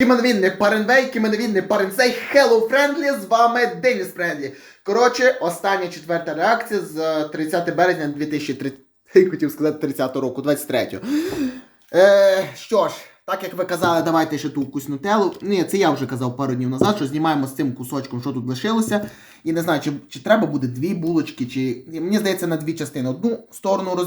Кіменвінний паренвей, кіменвінний паренсей, Hello Friendly, з вами Деніс Френдлі. Коротше, остання четверта реакція з е, 30 березня 2030, хотів сказати 30 року, 23. Е, що ж, так як ви казали, давайте ще ту вкусну телу. Ні, це я вже казав пару днів назад, що знімаємо з цим кусочком, що тут лишилося. І не знаю, чи, чи треба буде дві булочки, чи. Мені здається, на дві частини. Одну сторону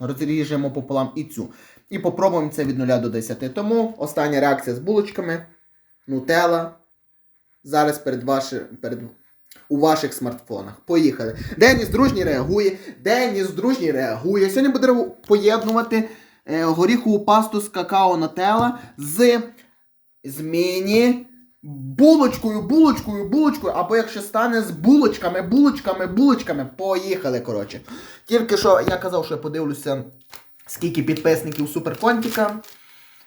розріжемо пополам і цю. І попробуємо це від 0 до 10. Тому остання реакція з булочками. Нутелла. Зараз перед ваши, перед, у ваших смартфонах. Поїхали. Деніс дружній реагує. Деніс дружній реагує. Сьогодні буде поєднувати е, горіхову пасту з какао Нутелла з зміні. Булочкою, булочкою, булочкою, або якщо стане з булочками, булочками, булочками. Поїхали, коротше. Тільки що я казав, що я подивлюся, скільки підписників Суперконтіка.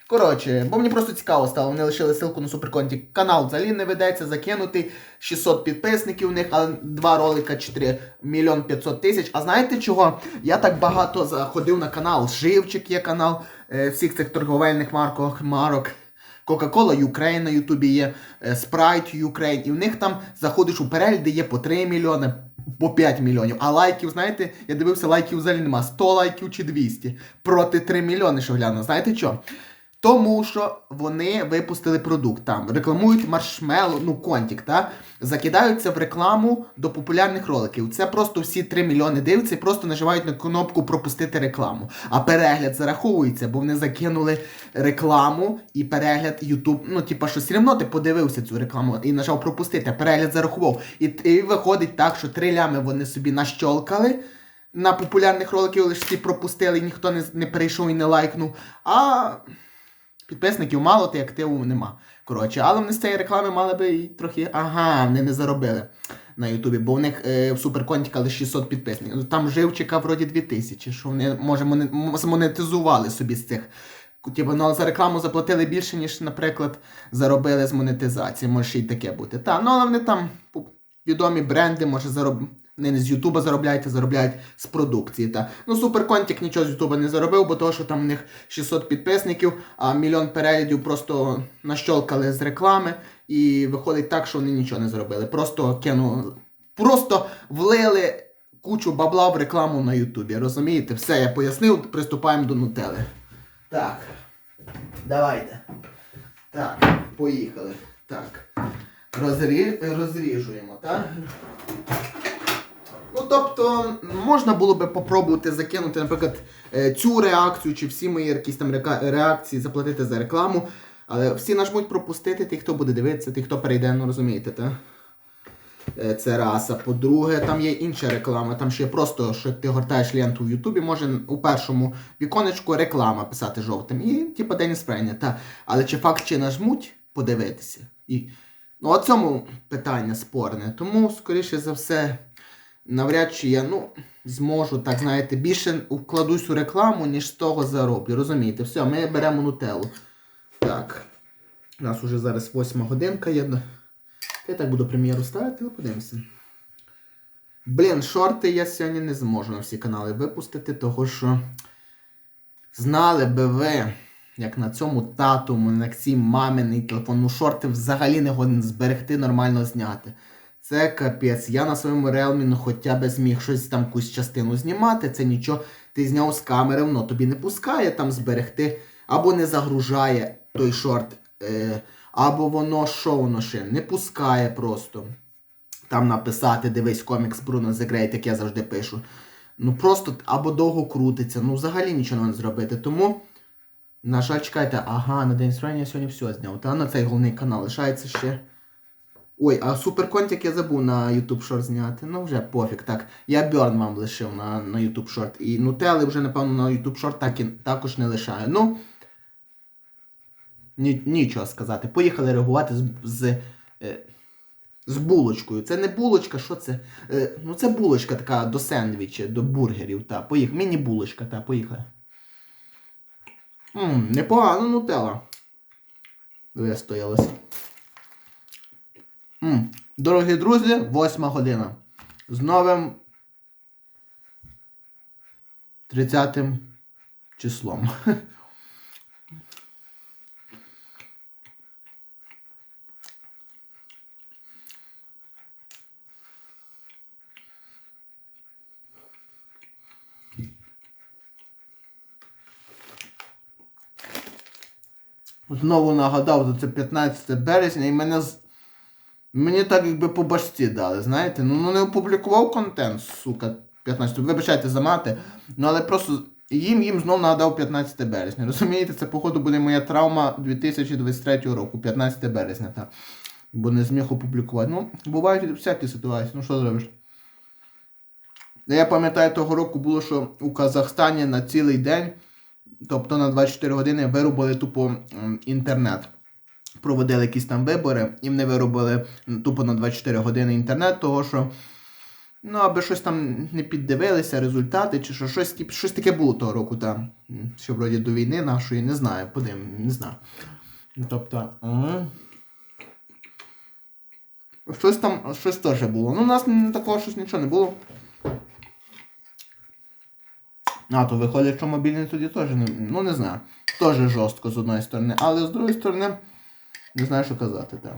Коротше, бо мені просто цікаво стало, вони лишили ссылку на Суперконтік. Канал взагалі не ведеться, закинутий. 600 підписників у них, але два ролика 4 мільйон 500 тисяч. А знаєте чого? Я так багато заходив на канал. Живчик є канал е, всіх цих торговельних марок, марок. Coca-Cola Ukraine на Ютубі є, е, Sprite Ukraine, і в них там заходиш у перегляди, є по 3 мільйони, по 5 мільйонів. А лайків, знаєте, я дивився, лайків взагалі нема. 100 лайків чи 200. Проти 3 мільйони, що гляну. Знаєте що? Тому що вони випустили продукт там, рекламують маршмело, ну контік, та закидаються в рекламу до популярних роликів. Це просто всі 3 мільйони дивляться і просто нажимають на кнопку пропустити рекламу. А перегляд зараховується, бо вони закинули рекламу і перегляд YouTube. Ну, типа, що все одно ти подивився цю рекламу і нажав пропустити, а перегляд зарахував. І, і виходить так, що 3 лями вони собі нащолкали. На популярних роликів лише всі пропустили, ніхто не, не перейшов і не лайкнув. А підписників мало, й активу нема. Коротше, але вони з цієї реклами мали би і трохи. Ага, вони не заробили на Ютубі, бо в них е, в суперконтіка лише 600 підписників. Там живчика вроді 2000, що вони може моне- м- змонетизували собі з цих. Типу, ну, за рекламу заплатили більше, ніж, наприклад, заробили з монетизації. Може ще й таке бути. Та, ну але вони там відомі бренди, може зароб... Вони не з Ютуба заробляють, а заробляють з продукції. Та. Ну, Суперконтік нічого з Ютуба не заробив, бо того, що там в них 600 підписників, а мільйон переглядів просто нащолкали з реклами, і виходить так, що вони нічого не зробили. Просто кинули, просто влили кучу бабла в рекламу на Ютубі. Розумієте? Все, я пояснив, приступаємо до нутели. Так. Давайте. Так, поїхали. Так. Розрі... Розріжуємо, так? Ну, тобто, можна було би попробувати закинути, наприклад, е, цю реакцію чи всі мої якісь там реакції заплатити за рекламу. Але всі нажмуть пропустити, ті, хто буде дивитися, ті, хто перейде, ну розумієте, так? Е, Це раз. А по-друге, там є інша реклама. Там ще просто, що ти гортаєш ленту в Ютубі, може у першому віконечку реклама писати жовтим. І типу Деніс Фрейня, та. Але чи факт чи нажмуть подивитися? І... Ну, от цьому питання спорне. Тому, скоріше за все, навряд чи я ну, зможу, так знаєте, більше вкладусь у рекламу, ніж з того зароблю. Розумієте? Все, ми беремо нутеллу. Так. У нас уже зараз восьма годинка є. Я так буду прем'єру ставити, але подивимося. Блін, шорти я сьогодні не зможу на всі канали випустити, того що знали би ви, як на цьому тату, на цій маминий телефон, ну шорти взагалі не годен зберегти, нормально зняти. Це капець. Я на своєму Realme ну, хоча б зміг щось там якусь частину знімати, це нічого. Ти зняв з камери, воно тобі не пускає там зберегти, або не загружає той шорт, е, або воно що воно ще не пускає просто. Там написати, дивись комікс Bruno The Great, як я завжди пишу. Ну просто або довго крутиться, ну взагалі нічого не зробити. Тому, на жаль, чекайте, ага, на день строєння я сьогодні все зняв. Та на цей головний канал лишається ще. Ой, а суперконтик я забув на YouTube Short зняти. Ну вже пофіг. Так. Я Burn вам лишив на, на YouTube Short. І Нутели вже, напевно, на YouTube Short так і, також не лишаю. Ну. Ні, нічого сказати. Поїхали реагувати з. з е, з булочкою. Це не булочка, що це? Е, ну це булочка така до сендвіча, до бургерів. Та, поїхали. Міні-булочка, та, поїхали. Ммм, непогано нутелла. Вистоялася. Дорогі друзі, восьма година. З новим 30 числом. Знову нагадав, що це 15 березня і мене Мені так якби по башці дали, знаєте? Ну, ну не опублікував контент, сука, 15. Вибачайте за мати. Ну але просто їм їм знов нагадав 15 березня. Розумієте, це походу буде моя травма 2023 року, 15 березня, так. Бо не зміг опублікувати. Ну, бувають всякі ситуації, ну що зробиш? Я пам'ятаю, того року було, що у Казахстані на цілий день, тобто на 24 години, вирубили тупо інтернет. Проводили якісь там вибори, і вони виробили тупо на 24 години інтернет, того що. Ну, аби щось там не піддивилися, результати, чи що, щось, щось таке було того року, там. Що вроді до війни нашої, не знаю, подивимо, не знаю. Тобто. м. Щось там, щось теж було. Ну, у нас такого щось нічого не було. А, то виходить, що мобільний тоді теж не. Ну не знаю. Теж жорстко з одної сторони, але з другої сторони, не знаю, що казати, так.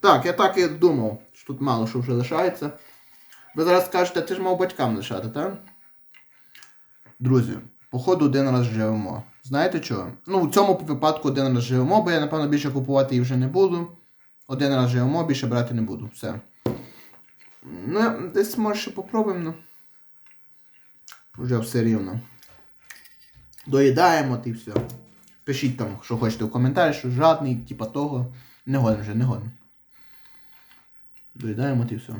Так, я так і думав, що тут мало що вже лишається. Ви зараз скажете, ти ж мав батькам лишати, так? Друзі, походу один раз живемо. Знаєте чого? Ну, в цьому випадку один раз живемо, бо я, напевно, більше купувати її вже не буду. Один раз живемо, більше брати не буду. Все. Ну, десь може ще попробуємо, ну. Вже все рівно. Доїдаємо і все. Пишіть там, що хочете в коментарі, що жадний, типа того. Не годен вже, не годен. Доїдаємо і все.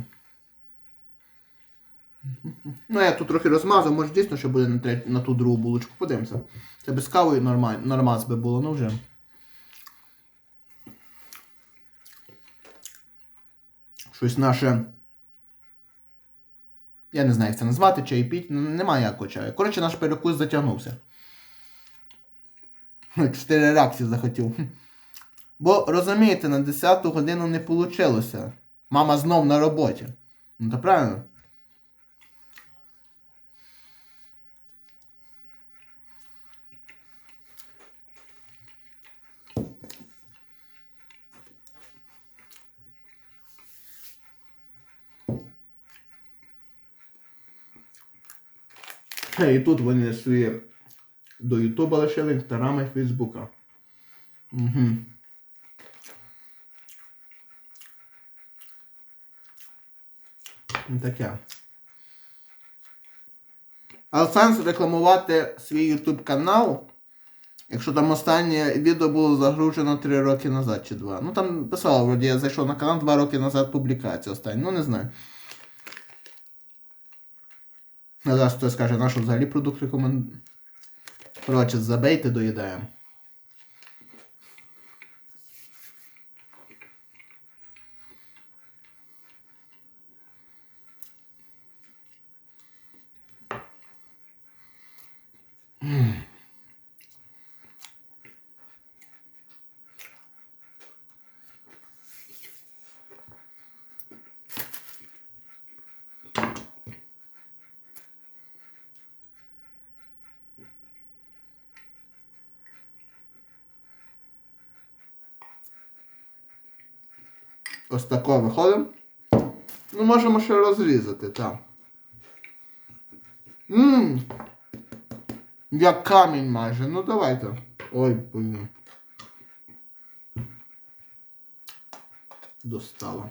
Ну, я тут трохи розмазав, може дійсно ще буде на, третю, на ту другу булочку. Подивимося. Це без кави нормаль, нормаз би було, ну вже. Щось наше. Я не знаю, як це назвати, чай піть, немає якого чаю. Коротше, наш перекус затягнувся. Чотири реакції захотів. Бо розумієте, на 10 годину не вийшло. Мама знов на роботі. Ну то правильно. І тут вони свої до Ютуба лишили, Інстаграма і Фейсбука. Угу. Таке. Але сенс рекламувати свій YouTube канал, якщо там останнє відео було загружено 3 роки назад чи 2. Ну там писало, вроді я зайшов на канал 2 роки назад публікація остання. Ну не знаю. Зараз хтось скаже, на що взагалі продукт рекомен... Коротше, забейте, доїдаємо. Ось тако виходимо. Ну, можемо ще розрізати, так. Ммм. Як камінь майже. Ну давайте. Ой, блін. Достало.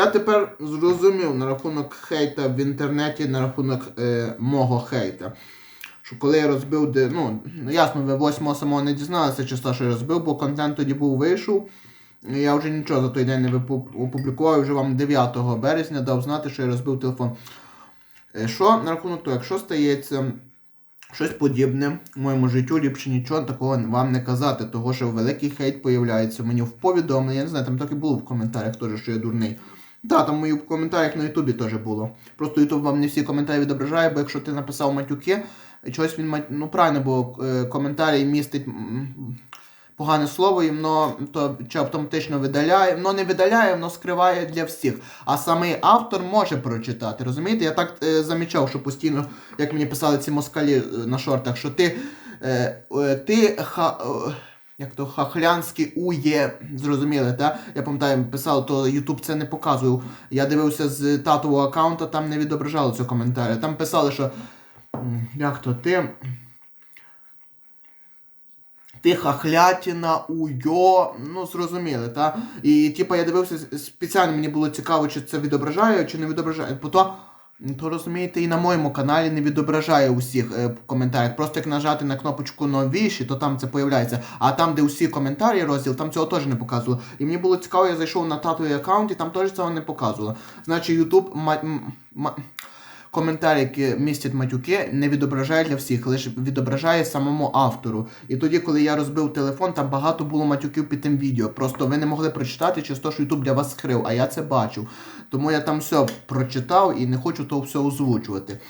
Я тепер зрозумів на рахунок хейта в інтернеті, на рахунок е, мого хейта. Що коли я розбив, де, ну, ясно, ви 8 самого не дізналися числа, що я розбив, бо контент тоді був вийшов. Я вже нічого за той день не опублікував, вже вам 9 березня дав знати, що я розбив телефон. Е, Що на рахунок того, якщо стається щось подібне в моєму життю, ліпше нічого такого вам не казати, того що великий хейт появляється мені в повідомленні. Я не знаю, там так і було в коментарях теж, що я дурний. Так, там мої в коментарях на Ютубі теж було. Просто Ютуб вам не всі коментарі відображає, бо якщо ти написав матюки, чогось він мать... ну правильно, бо е, коментарі містить погане слово, і воно то чи автоматично видаляє, воно не видаляє, воно скриває для всіх. А самий автор може прочитати. Розумієте? Я так е, замічав, що постійно, як мені писали ці москалі е, на шортах, що ти. Е, е, ти ха, е, як то хахлянський ує, зрозуміли, так? Я пам'ятаю, писав, то Ютуб це не показував. Я дивився з татового аккаунта, там не відображало цього коментаря. Там писали, що як то ти. Ти хахлятіна, уйо, ну зрозуміли, та? І типа я дивився спеціально, мені було цікаво, чи це відображає, чи не відображає. Бо то розумієте, і на моєму каналі не відображає усіх е, в коментарях. Просто як нажати на кнопочку новіші, то там це появляється. А там, де усі коментарі розділ, там цього теж не показувало. І мені було цікаво, я зайшов на татовий аккаунт і там теж цього не показувало. Значить, Ютуб коментарі, які містять матюки, не відображає для всіх, лише відображає самому автору. І тоді, коли я розбив телефон, там багато було матюків під тим відео. Просто ви не могли прочитати, через те, що Ютуб для вас скрив, а я це бачив. Тому я там все прочитав і не хочу то все озвучувати.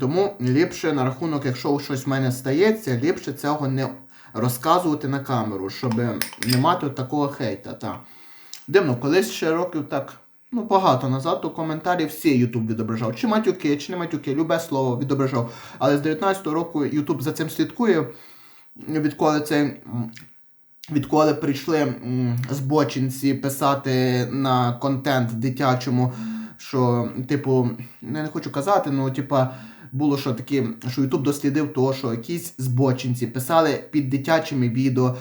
Тому ліпше на рахунок, якщо щось в мене стається, ліпше цього не розказувати на камеру, щоб не мати такого хейта. Та. Дивно, колись ще років так. Ну, багато назад, то коментарі всі Ютуб відображав. Чи матюки, чи не матюки, любе слово відображав. Але з 19-го року Ютуб за цим слідкує. Відколи цей. Відколи прийшли збочинці писати на контент дитячому, що, типу, ну, я не хочу казати, ну, типа, було що такі, що Ютуб дослідив того, що якісь збочинці писали під дитячими відео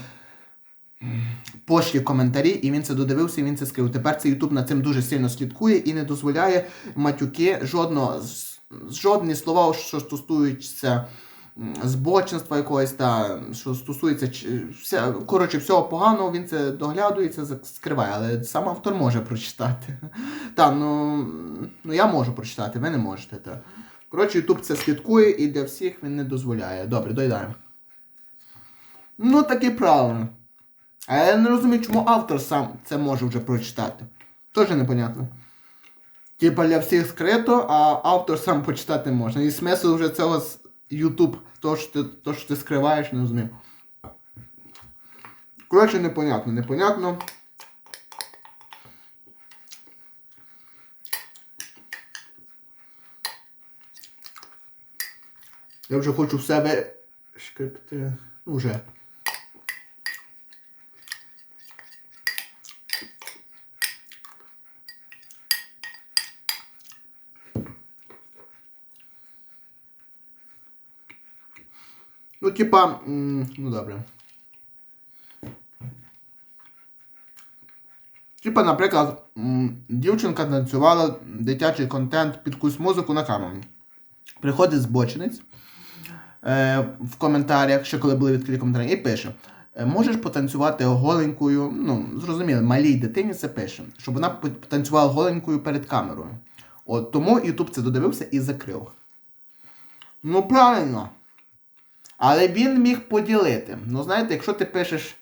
пошлі коментарі, і він це додивився, і він це скрив. Тепер цей Ютуб над цим дуже сильно слідкує і не дозволяє матюки жодного, жодні слова, що стосуються збочинства якогось, та що стосується вся, коротше, всього поганого, він це доглядує, це скриває, але сам автор може прочитати. Та, ну, ну я можу прочитати, ви не можете. Та. Коротше, Ютуб це слідкує і для всіх він не дозволяє. Добре, доїдаємо. Ну, таки правильно. А я не розумію, чому автор сам це може вже прочитати. Тоже непонятно. Типа для всіх скрито, а автор сам почитати можна. І смисл вже цього з YouTube, то, що ти, то, що ти скриваєш, не розумію. Коротше, непонятно, непонятно. Я вже хочу в себе шкрипти. Ну, вже. Ну, типа, ну добре. Типа, наприклад, дівчинка танцювала дитячий контент під якусь музику на камеру. Приходить збочинець е, в коментарях, ще коли були відкриті коментарі, і пише: е, Можеш потанцювати голенькою, ну, зрозуміло, малій дитині це пише, щоб вона потанцювала голенькою перед камерою. От тому Ютуб це додивився і закрив. Ну, правильно. Але він міг поділити. Ну, знаєте, якщо ти пишеш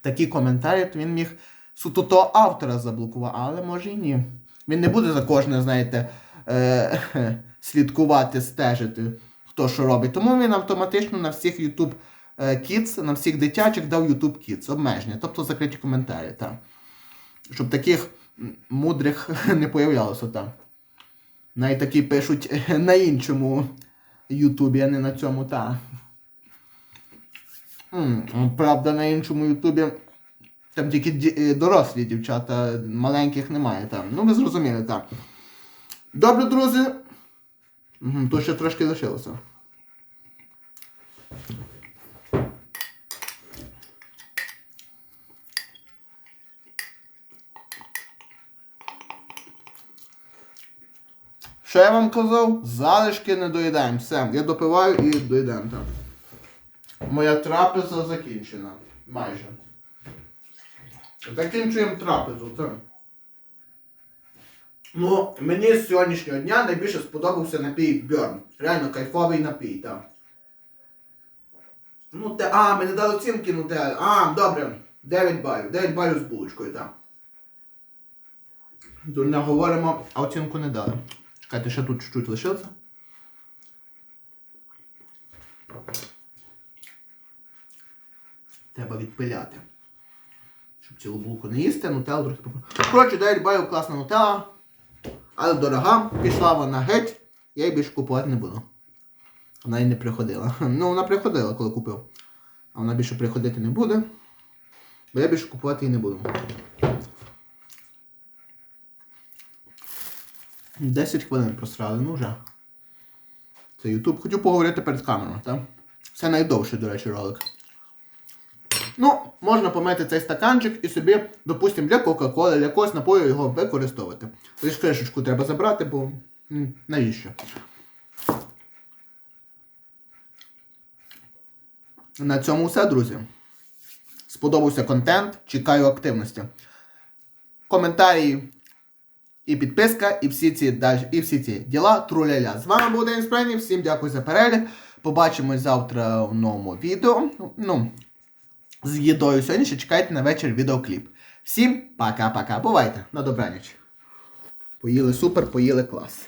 такі коментарі, то він міг суто того автора заблокувати, але може і ні. Він не буде за кожне, знаєте, е- слідкувати, стежити, хто що робить. Тому він автоматично на всіх YouTube е, Kids, на всіх дитячих дав YouTube Kids, обмеження, тобто закриті коментарі. Так. Щоб таких мудрих не появлялося там. Навіть такі пишуть на іншому Ютубі, а не на цьому, так. Правда, на іншому Ютубі там тільки е, дорослі дівчата, маленьких немає там. Ну, ви зрозуміли, так. Добре, друзі. То ще трошки лишилося. Що я вам казав? Залишки не доїдаємо. Все, я допиваю і доїдаємо так. Моя трапеза закінчена. Майже. Закінчуємо трапезу, так. Ну, мені з сьогоднішнього дня найбільше сподобався напій Бьорн. Реально кайфовий напій, так. Ну, те, а, мені дали оцінки, ну те. А, добре. 9 балів. 9 балів з булочкою, так. Дурня говоримо, а оцінку не дали. Чекайте, ще тут чуть-чуть лишилося. Треба відпиляти. Щоб цілу булку не їсти, нутеллу трохи попробую. Коротше, 9 балів класна нутелла. Але дорога, пішла вона геть, я її більше купувати не буду. Вона і не приходила. Ну, вона приходила, коли купив. А вона більше приходити не буде. Бо я більше купувати її не буду. 10 хвилин просрали, ну вже. Це Ютуб. Хотів поговорити перед камерою, так? Це найдовший, до речі, ролик. Ну, можна помити цей стаканчик і собі, допустимо, для Кока-Коли, для якогось напою його використовувати. Лише кришечку треба забрати, бо навіщо? На цьому все, друзі. Сподобався контент, чекаю активності. Коментарі і підписка, і всі ці і всі ці діла. Труляля. З вами був Денис Прені. Всім дякую за перегляд. Побачимось завтра в новому відео. Ну, з їдою сьогодні ще чекайте на вечір відеокліп. Всім пока-пока. Бувайте. На добраніч. Поїли супер, поїли клас.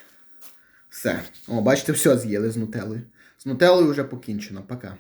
Все. О, бачите, все з'їли з нутелою. З нутелою вже покінчено. Пока.